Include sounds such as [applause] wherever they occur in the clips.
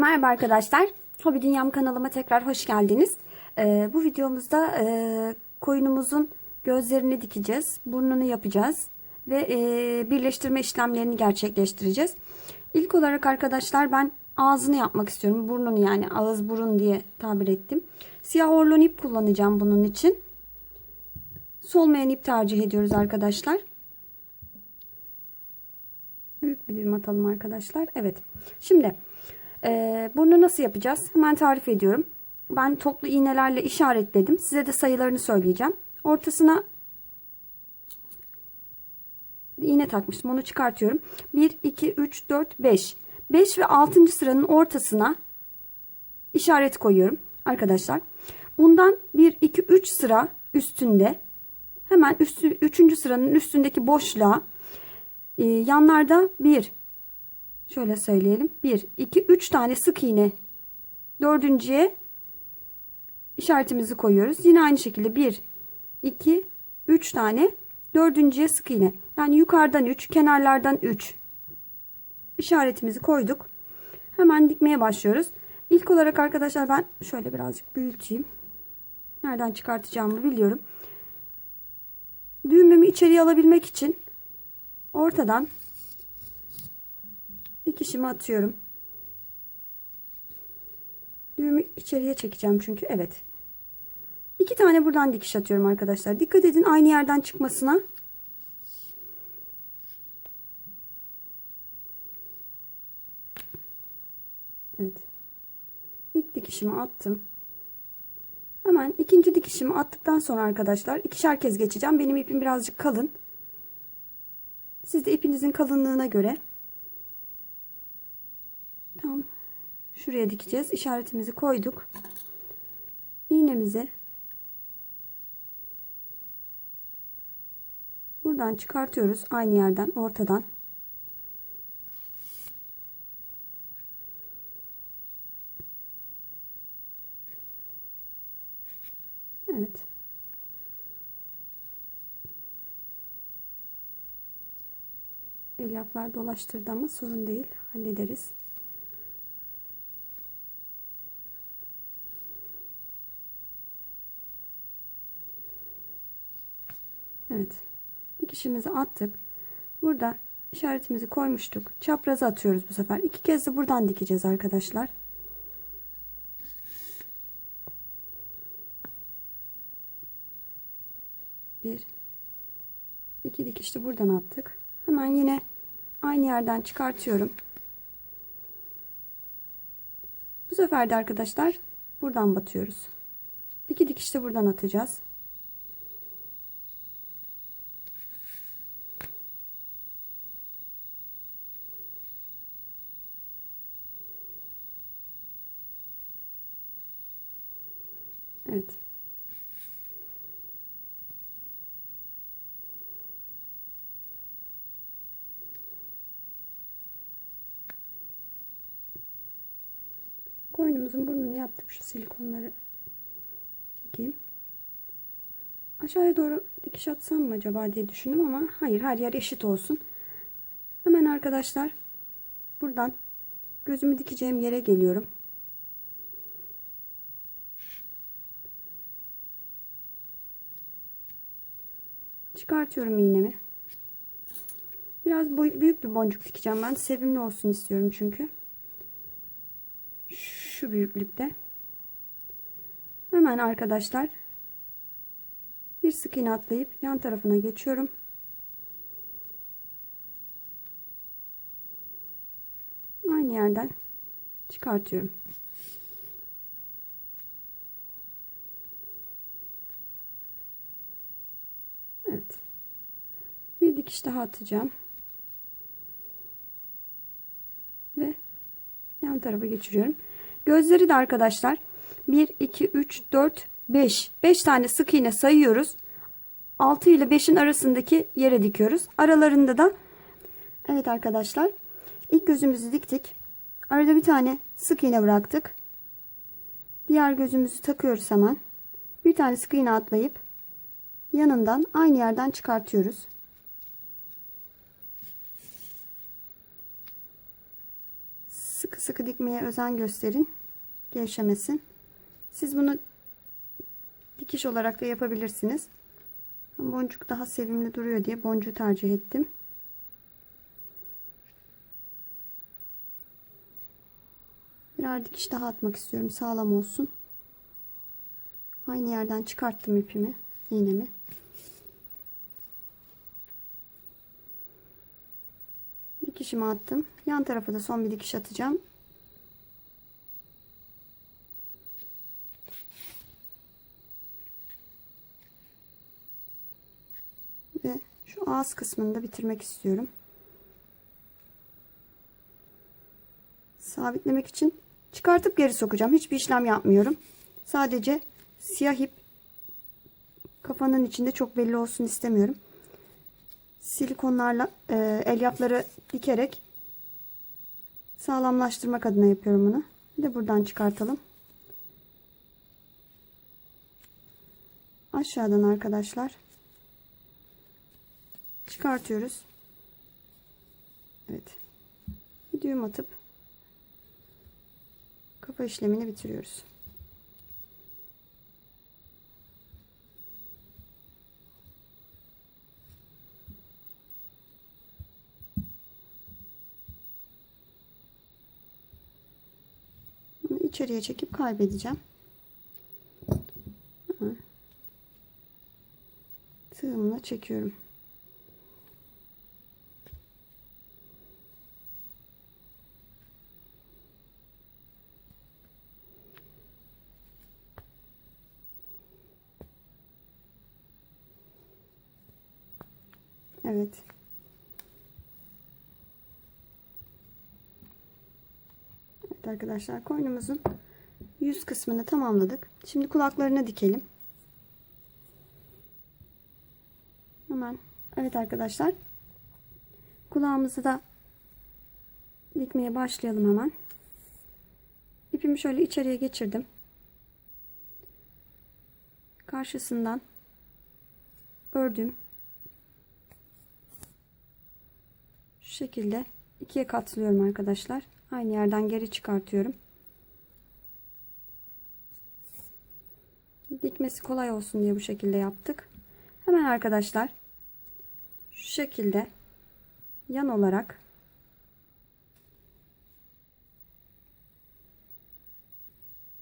Merhaba arkadaşlar. Hobi Dünyam kanalıma tekrar hoş geldiniz. Ee, bu videomuzda e, koyunumuzun gözlerini dikeceğiz. Burnunu yapacağız. Ve e, birleştirme işlemlerini gerçekleştireceğiz. İlk olarak arkadaşlar ben ağzını yapmak istiyorum. Burnunu yani ağız burun diye tabir ettim. Siyah orlon ip kullanacağım bunun için. Solmayan ip tercih ediyoruz arkadaşlar. Büyük bir düğüm atalım arkadaşlar. Evet. Şimdi e, bunu nasıl yapacağız? Hemen tarif ediyorum. Ben toplu iğnelerle işaretledim. Size de sayılarını söyleyeceğim. Ortasına iğne takmıştım. Onu çıkartıyorum. 1, 2, 3, 4, 5. 5 ve 6. sıranın ortasına işaret koyuyorum arkadaşlar. Bundan 1, 2, 3 sıra üstünde hemen üstü, 3. sıranın üstündeki boşluğa e, yanlarda 1 şöyle söyleyelim. 1 2 3 tane sık iğne. Dördüncüye işaretimizi koyuyoruz. Yine aynı şekilde 1 2 3 tane dördüncüye sık iğne. Yani yukarıdan 3 kenarlardan 3 işaretimizi koyduk. Hemen dikmeye başlıyoruz. İlk olarak arkadaşlar ben şöyle birazcık büyüteyim. Nereden çıkartacağımı biliyorum. Düğümümü içeriye alabilmek için ortadan dikişimi atıyorum. Düğümü içeriye çekeceğim çünkü evet. İki tane buradan dikiş atıyorum arkadaşlar. Dikkat edin aynı yerden çıkmasına. Evet. İlk dikişimi attım. Hemen ikinci dikişimi attıktan sonra arkadaşlar ikişer kez geçeceğim. Benim ipim birazcık kalın. Siz de ipinizin kalınlığına göre tam şuraya dikeceğiz. İşaretimizi koyduk. İğnemizi buradan çıkartıyoruz. Aynı yerden ortadan. Evet. Elyaflar dolaştırdı ama sorun değil. Hallederiz. Evet. Dikişimizi attık. Burada işaretimizi koymuştuk. Çaprazı atıyoruz bu sefer. İki kez de buradan dikeceğiz arkadaşlar. Bir, iki dikişte buradan attık. Hemen yine aynı yerden çıkartıyorum. Bu sefer de arkadaşlar buradan batıyoruz. İki dikişte buradan atacağız. Evet. Koynumuzun burnunu yaptık. Şu silikonları çekeyim. Aşağıya doğru dikiş atsam mı acaba diye düşündüm ama hayır her yer eşit olsun. Hemen arkadaşlar buradan gözümü dikeceğim yere geliyorum. Çıkartıyorum iğnemi. Biraz büyük bir boncuk dikeceğim ben. Sevimli olsun istiyorum çünkü. Şu büyüklükte. Hemen arkadaşlar bir sık iğne atlayıp yan tarafına geçiyorum. Aynı yerden çıkartıyorum. Evet. Bir dikiş daha atacağım. Ve yan tarafa geçiriyorum. Gözleri de arkadaşlar 1 2 3 4 5 5 tane sık iğne sayıyoruz. 6 ile 5'in arasındaki yere dikiyoruz. Aralarında da Evet arkadaşlar ilk gözümüzü diktik. Arada bir tane sık iğne bıraktık. Diğer gözümüzü takıyoruz hemen. Bir tane sık iğne atlayıp yanından aynı yerden çıkartıyoruz. Sıkı sıkı dikmeye özen gösterin. Gevşemesin. Siz bunu dikiş olarak da yapabilirsiniz. Boncuk daha sevimli duruyor diye boncuğu tercih ettim. Birer dikiş daha atmak istiyorum. Sağlam olsun. Aynı yerden çıkarttım ipimi, iğnemi. Dikişimi attım. Yan tarafa da son bir dikiş atacağım. Ve şu ağız kısmını da bitirmek istiyorum. Sabitlemek için çıkartıp geri sokacağım. Hiçbir işlem yapmıyorum. Sadece siyah ip kafanın içinde çok belli olsun istemiyorum. Silikonlarla e, elyafları dikerek sağlamlaştırmak adına yapıyorum bunu. Bir de buradan çıkartalım. Aşağıdan arkadaşlar çıkartıyoruz. Evet. Bir düğüm atıp kafa işlemini bitiriyoruz. Bunu içeriye çekip kaybedeceğim. Tığımla çekiyorum. Evet. Evet arkadaşlar koynumuzun yüz kısmını tamamladık. Şimdi kulaklarını dikelim. Hemen. Evet arkadaşlar. Kulağımızı da dikmeye başlayalım hemen. İpimi şöyle içeriye geçirdim. Karşısından ördüm. Şu şekilde ikiye katlıyorum arkadaşlar. Aynı yerden geri çıkartıyorum. Dikmesi kolay olsun diye bu şekilde yaptık. Hemen arkadaşlar şu şekilde yan olarak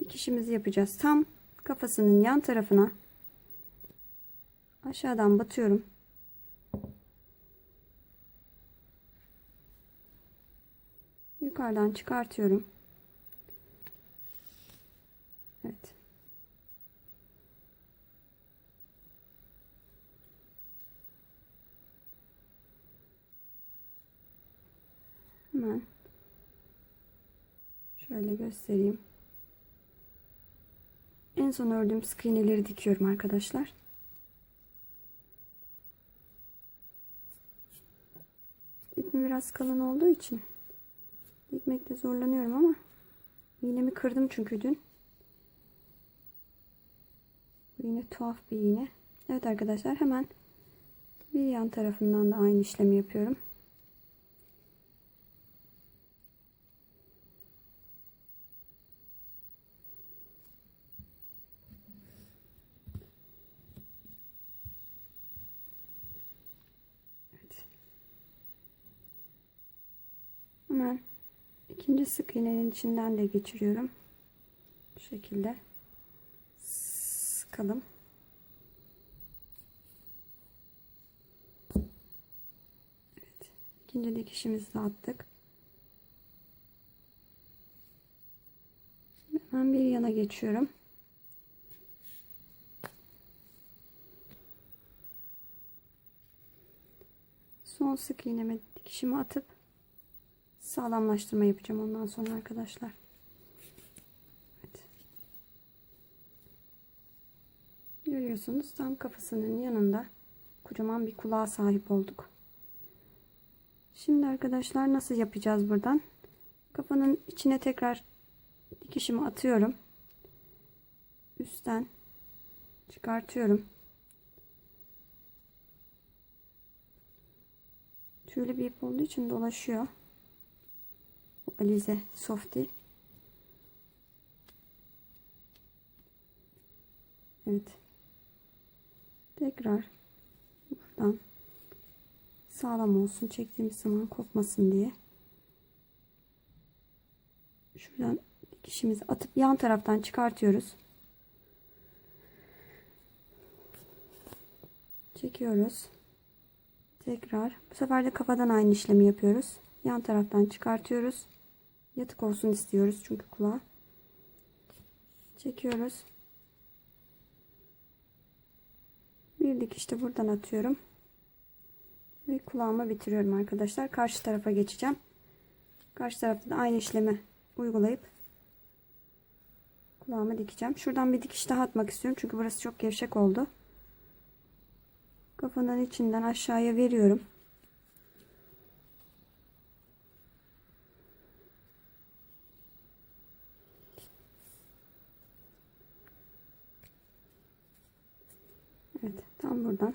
dikişimizi yapacağız. Tam kafasının yan tarafına aşağıdan batıyorum. Yukarıdan çıkartıyorum. Evet. Hemen şöyle göstereyim. En son ördüğüm sık iğneleri dikiyorum arkadaşlar. İpim biraz kalın olduğu için dikmekte zorlanıyorum ama iğnemi kırdım çünkü dün. Bu iğne tuhaf bir iğne. Evet arkadaşlar hemen bir yan tarafından da aynı işlemi yapıyorum. Hemen ikinci sık iğnenin içinden de geçiriyorum. Bu şekilde sıkalım. Evet. İkinci dikişimizi de attık. Hemen bir yana geçiyorum. Son sık iğneme dikişimi atıp sağlamlaştırma yapacağım ondan sonra arkadaşlar. Evet. Görüyorsunuz tam kafasının yanında kocaman bir kulağa sahip olduk. Şimdi arkadaşlar nasıl yapacağız buradan? Kafanın içine tekrar dikişimi atıyorum. Üstten çıkartıyorum. Tüylü bir ip olduğu için dolaşıyor Alize Softy. Evet. Tekrar buradan sağlam olsun. Çektiğimiz zaman kopmasın diye. Şuradan dikişimizi atıp yan taraftan çıkartıyoruz. Çekiyoruz. Tekrar. Bu sefer de kafadan aynı işlemi yapıyoruz. Yan taraftan çıkartıyoruz. Yatık olsun istiyoruz çünkü kulağı. Çekiyoruz. Bir dikiş de buradan atıyorum. Ve kulağıma bitiriyorum arkadaşlar. Karşı tarafa geçeceğim. Karşı tarafta da aynı işlemi uygulayıp kulağıma dikeceğim. Şuradan bir dikiş daha atmak istiyorum. Çünkü burası çok gevşek oldu. Kafanın içinden aşağıya veriyorum. Evet, tam buradan.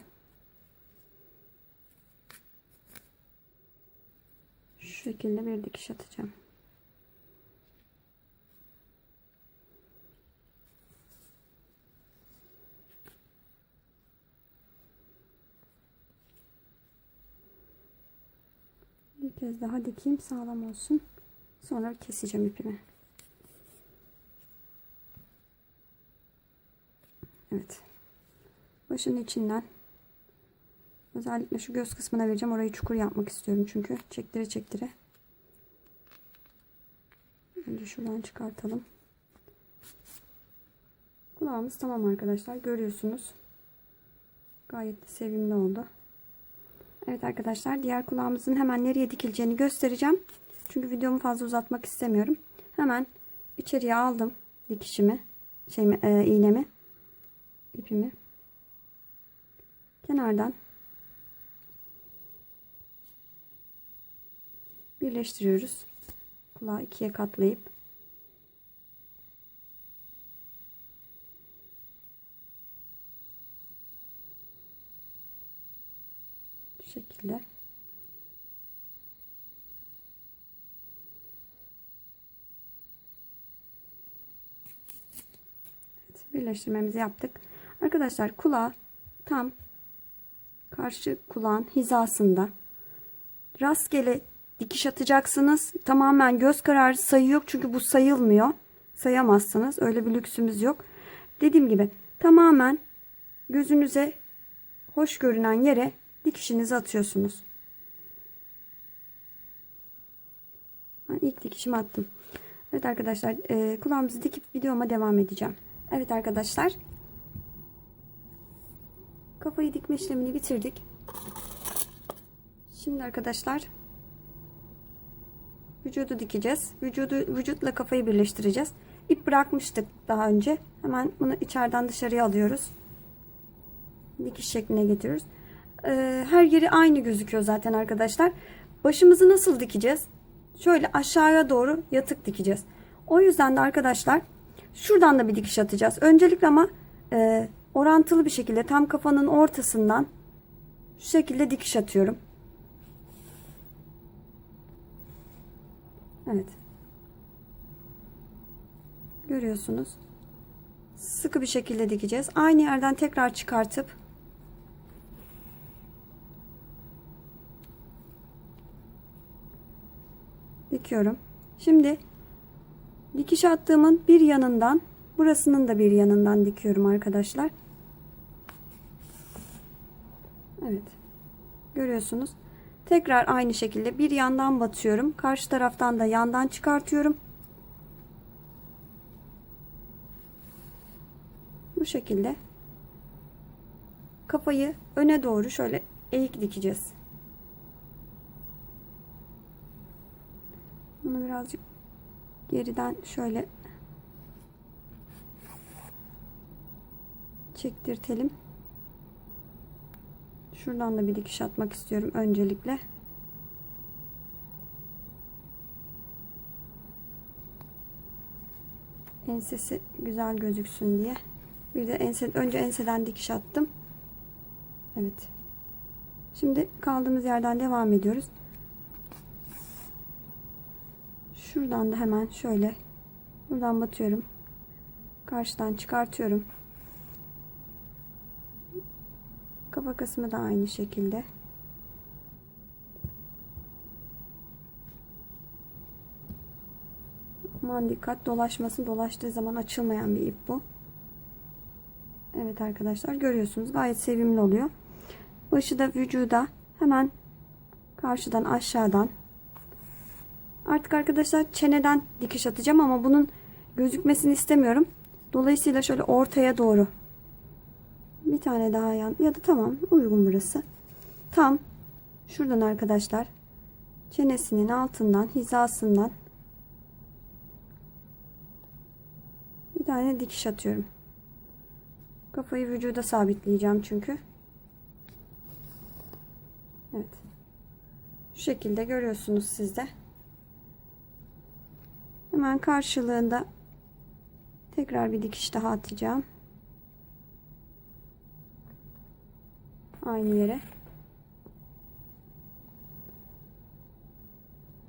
Şu şekilde bir dikiş atacağım. Bir kez daha dikeyim sağlam olsun. Sonra keseceğim ipimi. Evet. Başın içinden özellikle şu göz kısmına vereceğim. Orayı çukur yapmak istiyorum çünkü. Çektire çektire. Önce şuradan çıkartalım. Kulağımız tamam arkadaşlar. Görüyorsunuz. Gayet de sevimli oldu. Evet arkadaşlar diğer kulağımızın hemen nereye dikileceğini göstereceğim. Çünkü videomu fazla uzatmak istemiyorum. Hemen içeriye aldım dikişimi, şeyimi, e, iğnemi, ipimi. Kenardan birleştiriyoruz. Kulağı ikiye katlayıp Şekilde. Evet, birleştirmemizi yaptık. Arkadaşlar kulağı tam karşı kulağın hizasında rastgele dikiş atacaksınız. Tamamen göz kararı sayı yok çünkü bu sayılmıyor. Sayamazsınız. Öyle bir lüksümüz yok. Dediğim gibi tamamen gözünüze hoş görünen yere dikişinizi atıyorsunuz. Ben ilk dikişimi attım. Evet arkadaşlar e, kulağımızı dikip videoma devam edeceğim. Evet arkadaşlar. Kafayı dikme işlemini bitirdik. Şimdi arkadaşlar vücudu dikeceğiz. Vücudu vücutla kafayı birleştireceğiz. İp bırakmıştık daha önce. Hemen bunu içeriden dışarıya alıyoruz. Dikiş şekline getiriyoruz. Ee, her yeri aynı gözüküyor zaten arkadaşlar. Başımızı nasıl dikeceğiz? Şöyle aşağıya doğru yatık dikeceğiz. O yüzden de arkadaşlar şuradan da bir dikiş atacağız. Öncelikle ama e, orantılı bir şekilde tam kafanın ortasından şu şekilde dikiş atıyorum. Evet. Görüyorsunuz. Sıkı bir şekilde dikeceğiz. Aynı yerden tekrar çıkartıp dikiyorum. Şimdi dikiş attığımın bir yanından burasının da bir yanından dikiyorum arkadaşlar. Evet. Görüyorsunuz. Tekrar aynı şekilde bir yandan batıyorum. Karşı taraftan da yandan çıkartıyorum. Bu şekilde kafayı öne doğru şöyle eğik dikeceğiz. Bunu birazcık geriden şöyle çektirtelim. Şuradan da bir dikiş atmak istiyorum öncelikle. Ensesi güzel gözüksün diye. Bir de ense, önce enseden dikiş attım. Evet. Şimdi kaldığımız yerden devam ediyoruz. Şuradan da hemen şöyle buradan batıyorum. Karşıdan çıkartıyorum. Kafa kısmı da aynı şekilde. Aman dikkat dolaşması dolaştığı zaman açılmayan bir ip bu. Evet arkadaşlar görüyorsunuz gayet sevimli oluyor. Başı da vücuda hemen karşıdan aşağıdan artık arkadaşlar çeneden dikiş atacağım ama bunun gözükmesini istemiyorum. Dolayısıyla şöyle ortaya doğru bir tane daha yan ya da tamam uygun burası. Tam şuradan arkadaşlar çenesinin altından hizasından bir tane dikiş atıyorum. Kafayı vücuda sabitleyeceğim çünkü. Evet. Şu şekilde görüyorsunuz siz de. Hemen karşılığında tekrar bir dikiş daha atacağım. Aynı yere.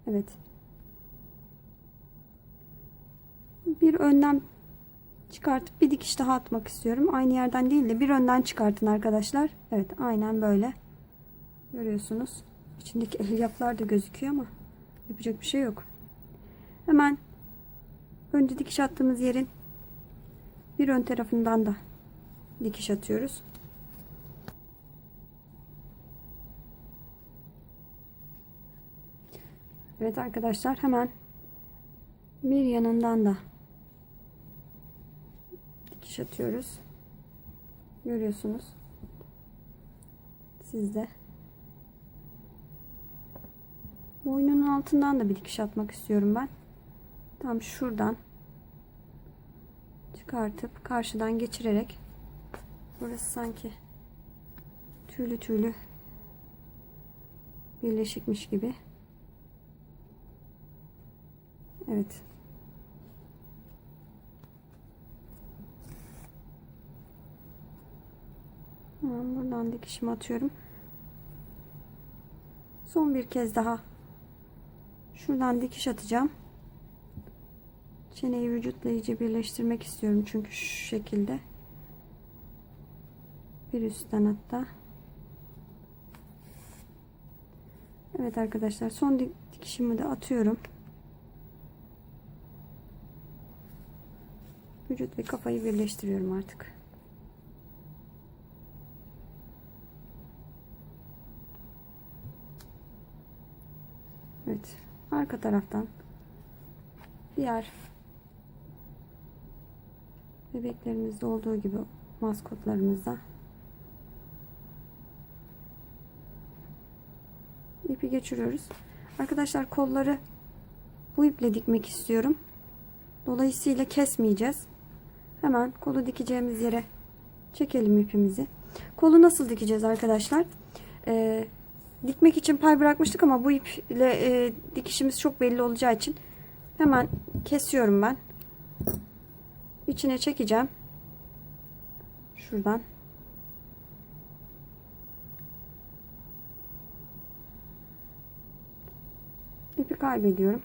Evet. Bir önden çıkartıp bir dikiş daha atmak istiyorum. Aynı yerden değil de bir önden çıkartın arkadaşlar. Evet aynen böyle. Görüyorsunuz. İçindeki elyaflar da gözüküyor ama yapacak bir şey yok. Hemen önce dikiş attığımız yerin bir ön tarafından da dikiş atıyoruz. Evet arkadaşlar hemen bir yanından da dikiş atıyoruz. Görüyorsunuz. Siz de. Boynunun altından da bir dikiş atmak istiyorum ben. Tam şuradan çıkartıp karşıdan geçirerek burası sanki tüylü tüylü birleşikmiş gibi. Evet. Hemen buradan dikişimi atıyorum. Son bir kez daha şuradan dikiş atacağım. Çeneyi vücutla iyice birleştirmek istiyorum çünkü şu şekilde. Bir üstten hatta. Evet arkadaşlar son dikişimi de atıyorum. Vücut ve kafayı birleştiriyorum artık. Evet. Arka taraftan diğer bebeklerimizde olduğu gibi maskotlarımızda ipi geçiriyoruz. Arkadaşlar kolları bu iple dikmek istiyorum. Dolayısıyla kesmeyeceğiz. Hemen kolu dikeceğimiz yere çekelim ipimizi. Kolu nasıl dikeceğiz arkadaşlar? Ee, dikmek için pay bırakmıştık ama bu iple e, dikişimiz çok belli olacağı için hemen kesiyorum ben. İçine çekeceğim. Şuradan. İpi kaybediyorum.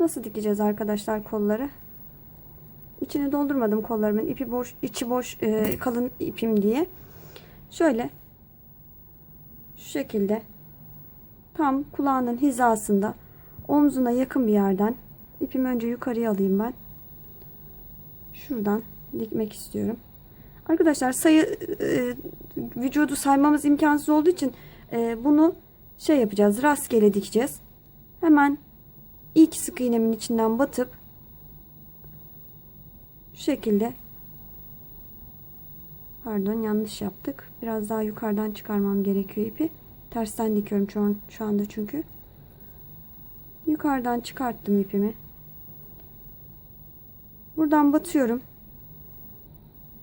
Nasıl dikeceğiz arkadaşlar kolları? İçini doldurmadım kollarımın ipi boş, içi boş e, kalın ipim diye. Şöyle şu şekilde tam kulağının hizasında omzuna yakın bir yerden ipimi önce yukarıya alayım ben. Şuradan dikmek istiyorum. Arkadaşlar sayı e, vücudu saymamız imkansız olduğu için e, bunu şey yapacağız. Rastgele dikeceğiz. Hemen ilk sık iğnemin içinden batıp şu şekilde pardon yanlış yaptık. Biraz daha yukarıdan çıkarmam gerekiyor ipi. Tersten dikiyorum şu, an, şu anda çünkü. Yukarıdan çıkarttım ipimi. Buradan batıyorum.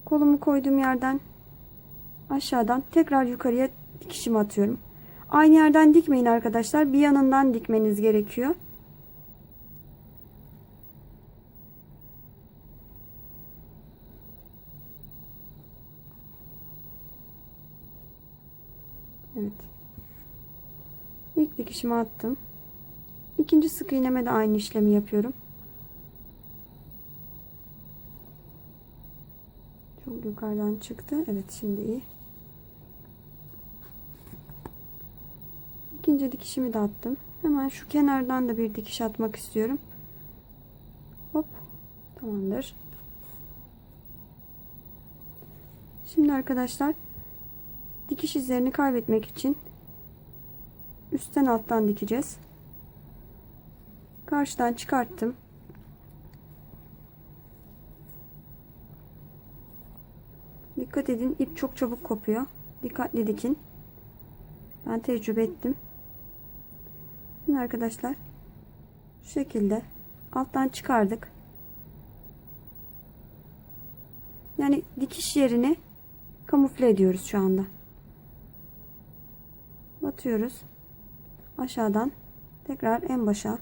Kolumu koyduğum yerden aşağıdan tekrar yukarıya dikişimi atıyorum. Aynı yerden dikmeyin arkadaşlar. Bir yanından dikmeniz gerekiyor. Evet. İlk dikişimi attım. İkinci sık iğneme de aynı işlemi yapıyorum. Yukarıdan çıktı. Evet şimdi iyi. İkinci dikişimi de attım. Hemen şu kenardan da bir dikiş atmak istiyorum. Hop. Tamamdır. Şimdi arkadaşlar dikiş izlerini kaybetmek için üstten alttan dikeceğiz. Karşıdan çıkarttım. Dikkat edin ip çok çabuk kopuyor. Dikkatli dikin. Ben tecrübe ettim. Şimdi arkadaşlar şu şekilde alttan çıkardık. Yani dikiş yerini kamufle ediyoruz şu anda. Batıyoruz. Aşağıdan tekrar en başa.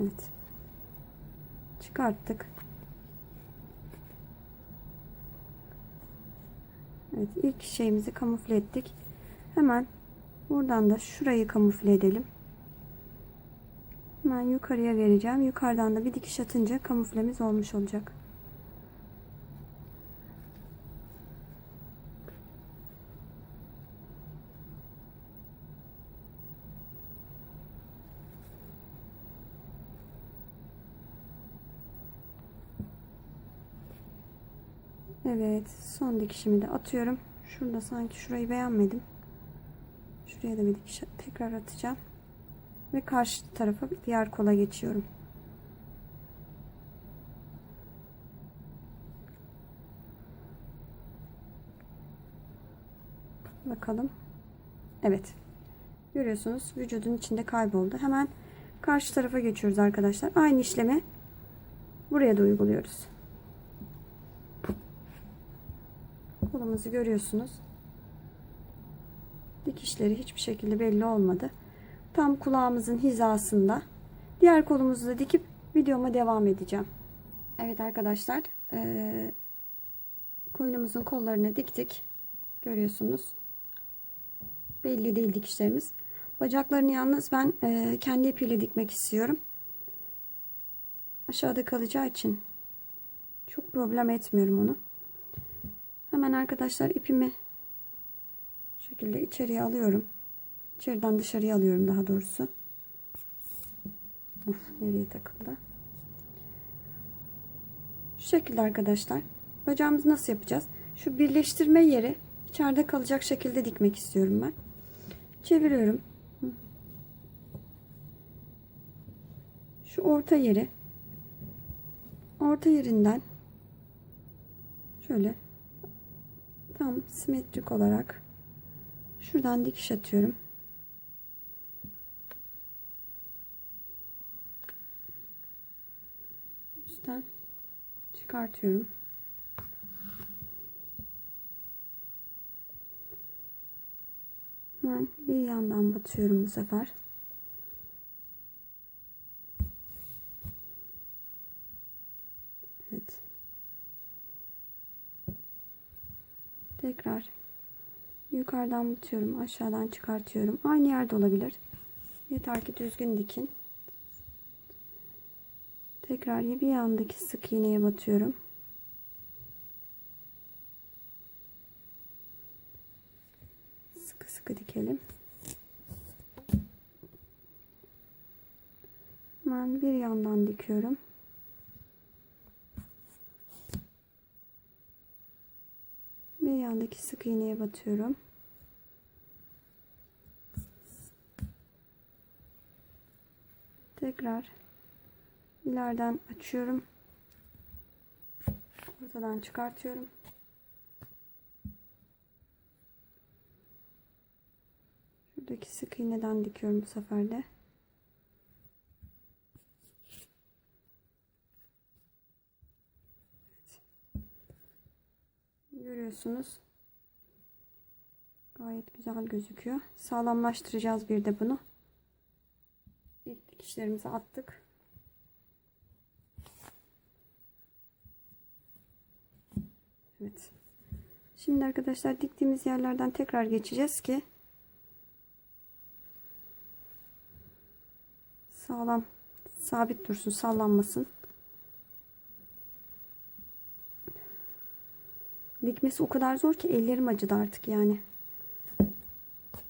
Evet. Çıkarttık. Evet ilk şeyimizi kamufle ettik. Hemen buradan da şurayı kamufle edelim. Hemen yukarıya vereceğim. Yukarıdan da bir dikiş atınca kamuflemiz olmuş olacak. Evet son dikişimi de atıyorum. Şurada sanki şurayı beğenmedim. Şuraya da bir dikiş tekrar atacağım. Ve karşı tarafa diğer kola geçiyorum. Bakalım. Evet. Görüyorsunuz vücudun içinde kayboldu. Hemen karşı tarafa geçiyoruz arkadaşlar. Aynı işlemi buraya da uyguluyoruz. Kolumuzu görüyorsunuz. Dikişleri hiçbir şekilde belli olmadı. Tam kulağımızın hizasında. Diğer kolumuzu da dikip videoma devam edeceğim. Evet arkadaşlar. E, koyunumuzun kollarını diktik. Görüyorsunuz. Belli değil dikişlerimiz. Bacaklarını yalnız ben e, kendi ipiyle dikmek istiyorum. Aşağıda kalacağı için çok problem etmiyorum onu. Hemen arkadaşlar ipimi şekilde içeriye alıyorum. İçeriden dışarıya alıyorum daha doğrusu. Of nereye takıldı? Şu şekilde arkadaşlar. Bacağımızı nasıl yapacağız? Şu birleştirme yeri içeride kalacak şekilde dikmek istiyorum ben. Çeviriyorum. Şu orta yeri orta yerinden şöyle tam simetrik olarak şuradan dikiş atıyorum. Üstten çıkartıyorum. Hemen bir yandan batıyorum bu sefer. Evet. Tekrar yukarıdan batıyorum, aşağıdan çıkartıyorum. Aynı yerde olabilir. Yeter ki düzgün dikin. Tekrar bir yandaki sık iğneye batıyorum. Sıkı sıkı dikelim. Hemen bir yandan dikiyorum. Bir yandaki sık iğneye batıyorum. Tekrar ileriden açıyorum. Ortadan çıkartıyorum. Şuradaki sık iğneden dikiyorum bu sefer de. Görüyorsunuz. Gayet güzel gözüküyor. Sağlamlaştıracağız bir de bunu. İlk dikişlerimizi attık. Evet. Şimdi arkadaşlar diktiğimiz yerlerden tekrar geçeceğiz ki sağlam sabit dursun sallanmasın. Dikmesi o kadar zor ki ellerim acıdı artık yani.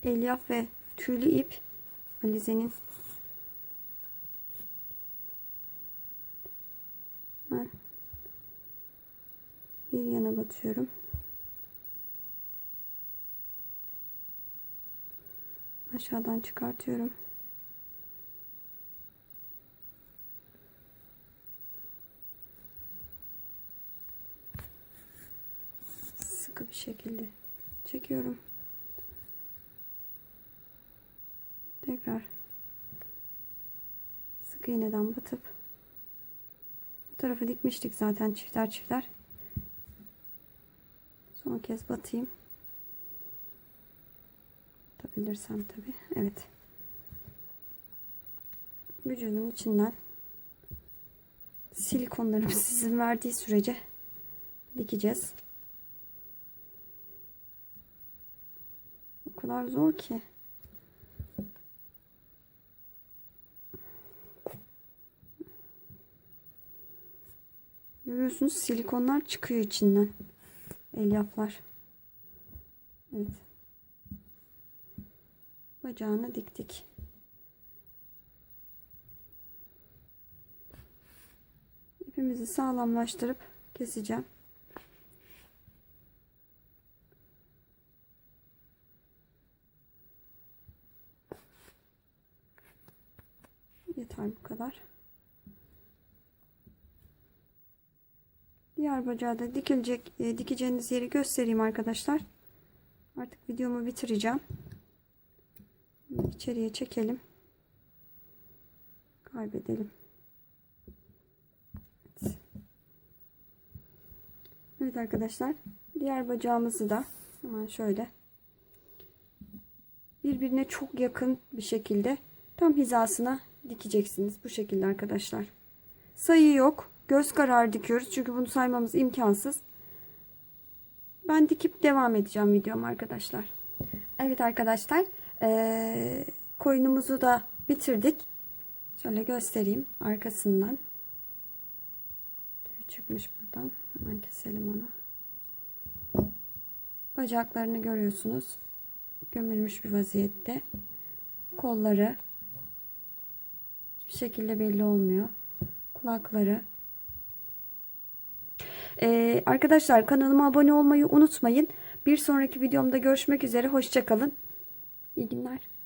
Elyaf ve tüylü ip Alize'nin bir yana batıyorum. Aşağıdan çıkartıyorum. Sıkı bir şekilde çekiyorum. Tekrar sık iğneden batıp bu tarafı dikmiştik zaten çifter çifter. Son kez batayım. Tutabilirsem tabi. Evet. Vücudun içinden silikonlarımız [laughs] sizin verdiği sürece dikeceğiz. O kadar zor ki. Görüyorsunuz silikonlar çıkıyor içinden. Elyaflar. Evet. Bacağını diktik. İpimizi sağlamlaştırıp keseceğim. Yeter bu kadar. Diğer bacağı da dikilecek, e, dikeceğiniz yeri göstereyim arkadaşlar. Artık videomu bitireceğim. İçeriye çekelim. Kaybedelim. Evet. evet arkadaşlar. Diğer bacağımızı da hemen şöyle birbirine çok yakın bir şekilde tam hizasına dikeceksiniz. Bu şekilde arkadaşlar. Sayı yok. Göz kararı dikiyoruz. Çünkü bunu saymamız imkansız. Ben dikip devam edeceğim videom arkadaşlar. Evet arkadaşlar. Ee, koyunumuzu da bitirdik. Şöyle göstereyim arkasından. Tüy çıkmış buradan. Hemen keselim onu. Bacaklarını görüyorsunuz. Gömülmüş bir vaziyette. Kolları hiçbir şekilde belli olmuyor. Kulakları. Ee, arkadaşlar kanalıma abone olmayı unutmayın. Bir sonraki videomda görüşmek üzere. Hoşçakalın. İyi günler.